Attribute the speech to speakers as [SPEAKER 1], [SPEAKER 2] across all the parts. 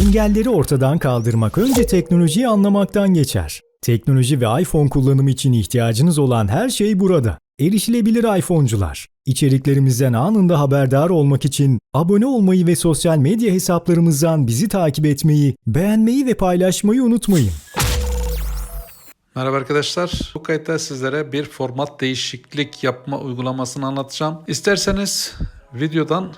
[SPEAKER 1] Engelleri ortadan kaldırmak önce teknolojiyi anlamaktan geçer. Teknoloji ve iPhone kullanımı için ihtiyacınız olan her şey burada. Erişilebilir iPhone'cular. İçeriklerimizden anında haberdar olmak için abone olmayı ve sosyal medya hesaplarımızdan bizi takip etmeyi, beğenmeyi ve paylaşmayı unutmayın.
[SPEAKER 2] Merhaba arkadaşlar. Bu kayıtta sizlere bir format değişiklik yapma uygulamasını anlatacağım. İsterseniz videodan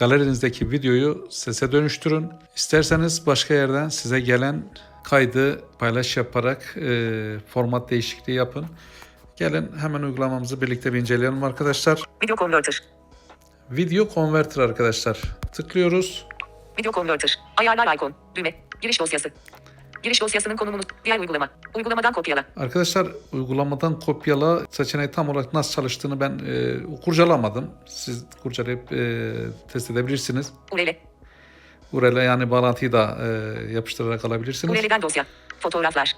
[SPEAKER 2] galerinizdeki videoyu sese dönüştürün. İsterseniz başka yerden size gelen kaydı paylaş yaparak e, format değişikliği yapın. Gelin hemen uygulamamızı birlikte bir inceleyelim arkadaşlar.
[SPEAKER 3] Video Converter.
[SPEAKER 2] Video Converter arkadaşlar. Tıklıyoruz.
[SPEAKER 3] Video Converter. Ayarlar ikon. Düğme. Giriş dosyası. Giriş dosyasının konumunu. Diğer uygulama. Uygulamadan kopyala.
[SPEAKER 2] Arkadaşlar uygulamadan kopyala seçeneği tam olarak nasıl çalıştığını ben e, kurcalamadım. Siz kurcalayıp e, test edebilirsiniz.
[SPEAKER 3] URL.
[SPEAKER 2] URL'e yani bağlantıyı da e, yapıştırarak alabilirsiniz.
[SPEAKER 3] URL'den dosya. Fotoğraflar.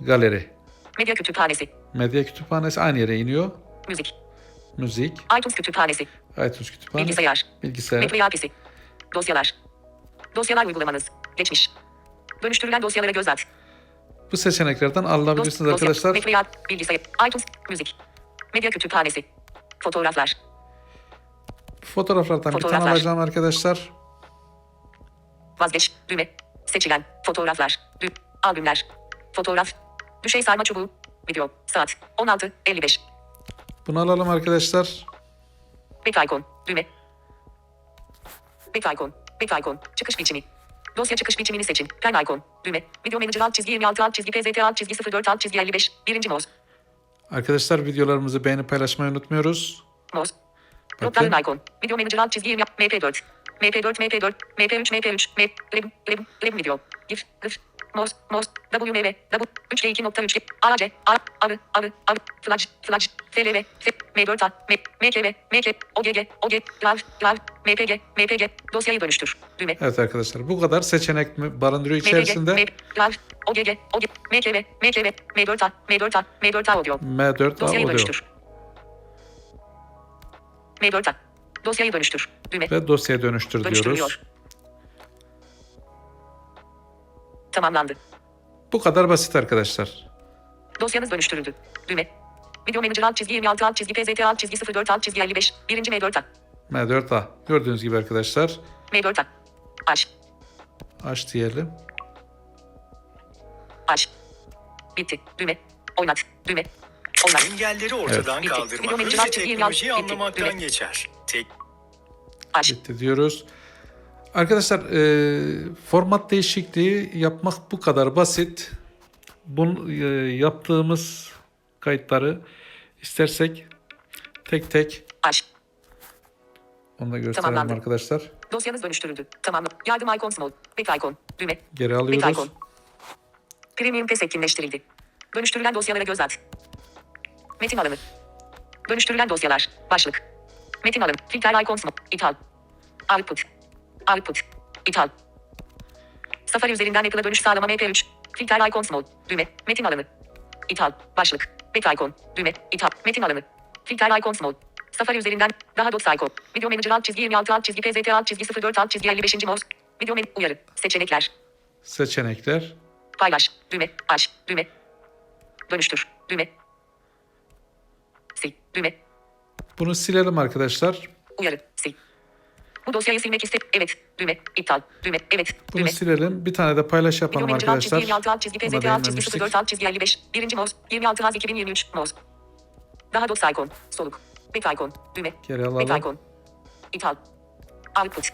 [SPEAKER 2] Galeri.
[SPEAKER 3] Medya kütüphanesi.
[SPEAKER 2] Medya kütüphanesi aynı yere iniyor.
[SPEAKER 3] Müzik.
[SPEAKER 2] Müzik.
[SPEAKER 3] iTunes kütüphanesi.
[SPEAKER 2] iTunes kütüphanesi.
[SPEAKER 3] Bilgisayar.
[SPEAKER 2] Bilgisayar.
[SPEAKER 3] Metro yapısı. Dosyalar. Dosyalar uygulamanız. Geçmiş. Dönüştürülen dosyalara göz at.
[SPEAKER 2] Bu seçeneklerden alabilirsiniz
[SPEAKER 3] dosya.
[SPEAKER 2] arkadaşlar.
[SPEAKER 3] Yap- Bilgisayar. iTunes. Müzik. Medya kütüphanesi. Fotoğraflar.
[SPEAKER 2] Fotoğraflardan bir tane
[SPEAKER 3] Fotoğraflar.
[SPEAKER 2] alacağım arkadaşlar.
[SPEAKER 3] Vazgeç. Düğme. Seçilen. Fotoğraflar. Dü. Albümler. Fotoğraf. Düşey sarma çubuğu. Video. Saat. 16.55.
[SPEAKER 2] Bunu alalım arkadaşlar.
[SPEAKER 3] Back icon. Düğme. Back icon. Back icon. Çıkış biçimi. Dosya çıkış biçimini seçin. Pen icon. Düğme. Video manager alt çizgi 26 alt çizgi PZT alt çizgi 04 alt çizgi 55. Birinci mouse.
[SPEAKER 2] Arkadaşlar videolarımızı beğenip paylaşmayı unutmuyoruz.
[SPEAKER 3] Mouse. Down icon. Video manager alt çizgi 20 MP4. MP4 MP4 MP3 MP3 M Lab Lab Lab video. GIF GIF Mouse Mouse WMV W 3 2.3 AC A arı arı arı Flash Flash FLV F M4 A M MKV MK OGG OG Grav Grav MPG MPG dosyayı dönüştür. Düğme.
[SPEAKER 2] Evet arkadaşlar bu kadar seçenek mi barındırıyor içerisinde.
[SPEAKER 3] MPG Grav OGG OG MKV MKV M4 A M4 A M4 A audio.
[SPEAKER 2] M4A
[SPEAKER 3] Dosyayı dönüştür. M4 A. Dosyayı dönüştür. Düğme.
[SPEAKER 2] Ve dosyaya dönüştür diyoruz.
[SPEAKER 3] Tamamlandı.
[SPEAKER 2] Bu kadar basit arkadaşlar.
[SPEAKER 3] Dosyanız dönüştürüldü. Düğme. Video Manager alt çizgi 26 alt çizgi PZT alt çizgi 04 alt çizgi 55. Birinci M4A.
[SPEAKER 2] M4A. Gördüğünüz gibi arkadaşlar.
[SPEAKER 3] M4A. Aç.
[SPEAKER 2] Aç diyelim.
[SPEAKER 3] Aç. Bitti. Düğme. Oynat. Düğme. Oynat.
[SPEAKER 4] Engelleri ortadan
[SPEAKER 3] Bitti.
[SPEAKER 4] kaldırmak
[SPEAKER 3] Video
[SPEAKER 4] önce
[SPEAKER 3] manager alt çizgi
[SPEAKER 4] teknolojiyi
[SPEAKER 3] 26 bitti.
[SPEAKER 4] anlamaktan
[SPEAKER 3] Düğme.
[SPEAKER 4] geçer. Tek
[SPEAKER 3] Aç.
[SPEAKER 2] Bitti diyoruz. Arkadaşlar e, format değişikliği yapmak bu kadar basit. Bunu e, yaptığımız kayıtları istersek tek tek
[SPEAKER 3] Aç.
[SPEAKER 2] onu da gösterelim
[SPEAKER 3] Tamamlandı.
[SPEAKER 2] arkadaşlar.
[SPEAKER 3] Dosyanız dönüştürüldü. Tamam. Yardım icon small. Back icon. Düğme.
[SPEAKER 2] Geri
[SPEAKER 3] Back
[SPEAKER 2] alıyoruz.
[SPEAKER 3] icon. Premium pes etkinleştirildi. Dönüştürülen dosyalara göz at. Metin alımı. Dönüştürülen dosyalar. Başlık. Metin alım. Filter icon small. İthal. Output. Output. İthal. Safari üzerinden Apple'a dönüş sağlama MP3. Filter icon small. Düğme. Metin alımı. İthal. Başlık. Back icon. Düğme. İthal. Metin alımı. Filter icon small. Safari üzerinden daha dots icon. Video manager alt çizgi 26 alt çizgi PZT alt çizgi 04 alt çizgi 55. mouse. Video men uyarı. Seçenekler.
[SPEAKER 2] Seçenekler.
[SPEAKER 3] Paylaş. Düğme. Aç. Düğme. Dönüştür. Düğme. Sil. Düğme.
[SPEAKER 2] Bunu silelim arkadaşlar.
[SPEAKER 3] Uyarı. Bu dosyayı silmek iste. Evet. Düğme. İptal. Düğme. Evet.
[SPEAKER 2] Bunu
[SPEAKER 3] Düğme.
[SPEAKER 2] silelim. Bir tane de paylaş
[SPEAKER 3] Video
[SPEAKER 2] yapalım
[SPEAKER 3] çizgi
[SPEAKER 2] arkadaşlar.
[SPEAKER 3] 26 alt çizgi PZT alt çizgi
[SPEAKER 2] değinmemiştik.
[SPEAKER 3] 04 alt çizgi 55. Birinci mouse. 26 Haz 2023. Mouse. Daha dots icon. Soluk. Back icon. Düğme.
[SPEAKER 2] Geri alalım.
[SPEAKER 3] icon. İthal. Output.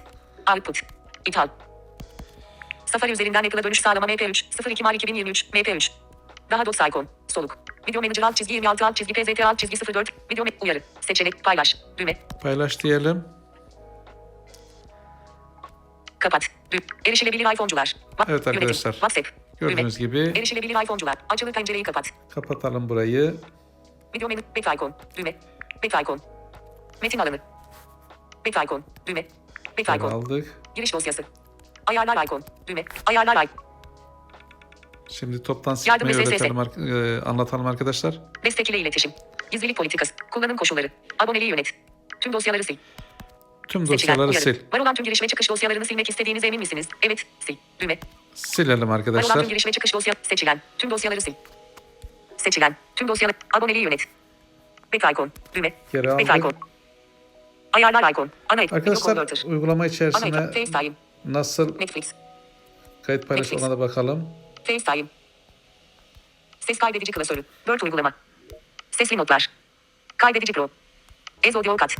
[SPEAKER 3] Output. İthal. Safari üzerinden Apple'a dönüş sağlama MP3. 02 Mart 2023. MP3. Daha dots icon. Soluk. Video manager alt çizgi 26 alt çizgi PZT alt çizgi 04. Video uyarı. Seçenek paylaş. Düğme.
[SPEAKER 2] Paylaş diyelim.
[SPEAKER 3] Kapat. Erişilebilir iPhone'cular.
[SPEAKER 2] Evet arkadaşlar.
[SPEAKER 3] WhatsApp.
[SPEAKER 2] Gördüğünüz
[SPEAKER 3] Düğme.
[SPEAKER 2] gibi
[SPEAKER 3] Erişilebilir iPhone'cular. Açılı pencereyi kapat.
[SPEAKER 2] kapatalım burayı.
[SPEAKER 3] Video menü. Back icon. Düğme. Back icon. Metin alımı. Back icon. Düğme. Back icon.
[SPEAKER 2] aldık.
[SPEAKER 3] Giriş dosyası. Ayarlar icon. Düğme. Ayarlar icon.
[SPEAKER 2] Şimdi toptan
[SPEAKER 3] SSS.
[SPEAKER 2] öğretelim, e, anlatalım arkadaşlar.
[SPEAKER 3] Destek ile iletişim. Gizlilik politikası. Kullanım koşulları. Aboneliği yönet. Tüm dosyaları sil.
[SPEAKER 2] Tüm dosyaları sil.
[SPEAKER 3] Var olan tüm giriş ve çıkış dosyalarını silmek istediğinize emin misiniz? Evet. Sil. Düğme.
[SPEAKER 2] Silelim
[SPEAKER 3] Var olan
[SPEAKER 2] arkadaşlar.
[SPEAKER 3] tüm giriş ve çıkış dosya. Seçilen. Tüm dosyaları sil. Seçilen. Tüm dosyaları. Aboneliği yönet. Back icon. Düğme.
[SPEAKER 2] Geri aldım.
[SPEAKER 3] icon. Ayarlar icon. Ana ekran.
[SPEAKER 2] Arkadaşlar uygulama
[SPEAKER 3] FaceTime.
[SPEAKER 2] nasıl
[SPEAKER 3] Netflix.
[SPEAKER 2] kayıt paylaş
[SPEAKER 3] Netflix.
[SPEAKER 2] ona da bakalım.
[SPEAKER 3] FaceTime. Ses kaydedici klasörü. Word uygulama. Sesli notlar. Kaydedici Pro. Ez audio kat.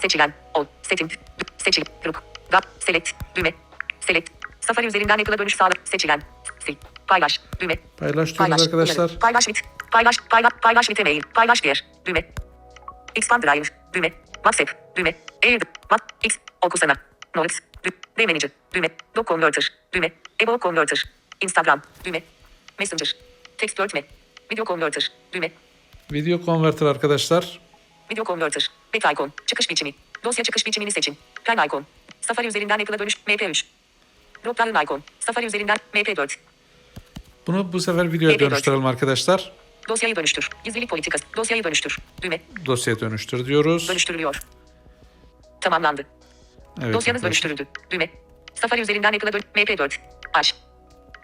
[SPEAKER 3] Seçilen. All. Setting. Seçil. Grup. Gap. Select. Düğme. Select. Safari üzerinden Apple'a dönüş sağla. Seçilen. Sil. Paylaş. Düğme.
[SPEAKER 2] Paylaş diyoruz
[SPEAKER 3] Paylaş.
[SPEAKER 2] arkadaşlar.
[SPEAKER 3] Uyarı. Paylaş with. Paylaş. Paylaş. Paylaş with email. Paylaş diğer. Düğme. Expand Drive. Düğme. WhatsApp. Düğme. Air. What. X. Okusana. Notes. Dü. D Manager. Düğme. Doc Converter. Düğme. Ebo Converter. Instagram. Düğme. Messenger. Text örtme. Video Converter. Düğme.
[SPEAKER 2] Video converter arkadaşlar.
[SPEAKER 3] Video Converter. Back icon. Çıkış biçimi. Dosya çıkış biçimini seçin. Pen icon. Safari üzerinden Apple'a dönüş. MP3. Drop down icon. Safari üzerinden MP4.
[SPEAKER 2] Bunu bu sefer videoya
[SPEAKER 3] Evet, evet.
[SPEAKER 2] dönüştürelim arkadaşlar.
[SPEAKER 3] Dosyayı dönüştür. Gizlilik politikası. Dosyayı dönüştür. Düğme.
[SPEAKER 2] Dosyaya dönüştür diyoruz.
[SPEAKER 3] Dönüştürülüyor. Tamamlandı.
[SPEAKER 2] Evet,
[SPEAKER 3] Dosyanız
[SPEAKER 2] arkadaşlar.
[SPEAKER 3] dönüştürüldü. Düğme. Safari üzerinden Apple'a dön. MP4. Aç.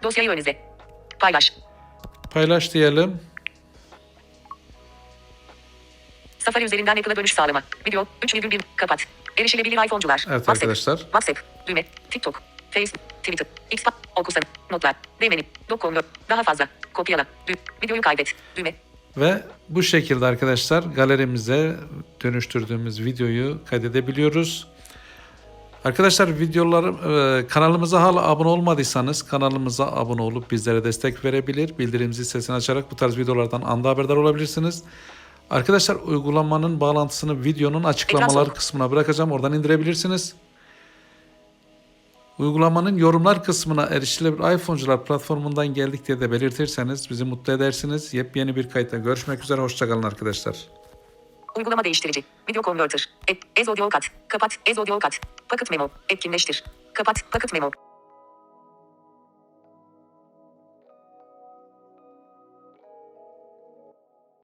[SPEAKER 3] Dosyayı ön izle. Paylaş.
[SPEAKER 2] Paylaş diyelim.
[SPEAKER 3] Safari üzerinden Apple'a dönüş sağlama. Video 3,1 kapat. Erişilebilir iPhone'cular.
[SPEAKER 2] Evet
[SPEAKER 3] WhatsApp.
[SPEAKER 2] arkadaşlar.
[SPEAKER 3] WhatsApp. Düğme. TikTok. Facebook. Twitter. Xbox. Okusan. Notlar. Demeni. Dokunver. Daha fazla. Kopyala. Dü. Videoyu kaydet. Düğme.
[SPEAKER 2] Ve bu şekilde arkadaşlar galerimize dönüştürdüğümüz videoyu kaydedebiliyoruz. Arkadaşlar videolarım e, kanalımıza hala abone olmadıysanız kanalımıza abone olup bizlere destek verebilir. Bildirim zil sesini açarak bu tarz videolardan anda haberdar olabilirsiniz. Arkadaşlar uygulamanın bağlantısını videonun açıklamalar kısmına bırakacağım. Oradan indirebilirsiniz. Uygulamanın yorumlar kısmına erişilebilir iPhone'cular platformundan geldik diye de belirtirseniz bizi mutlu edersiniz. Yepyeni bir kayıtta görüşmek üzere. Hoşçakalın arkadaşlar.
[SPEAKER 3] Uygulama değiştirici. Video Converter. E, Ez audio kat. Kapat. Ez audio kat. Paket memo. Etkinleştir. Kapat. Paket memo.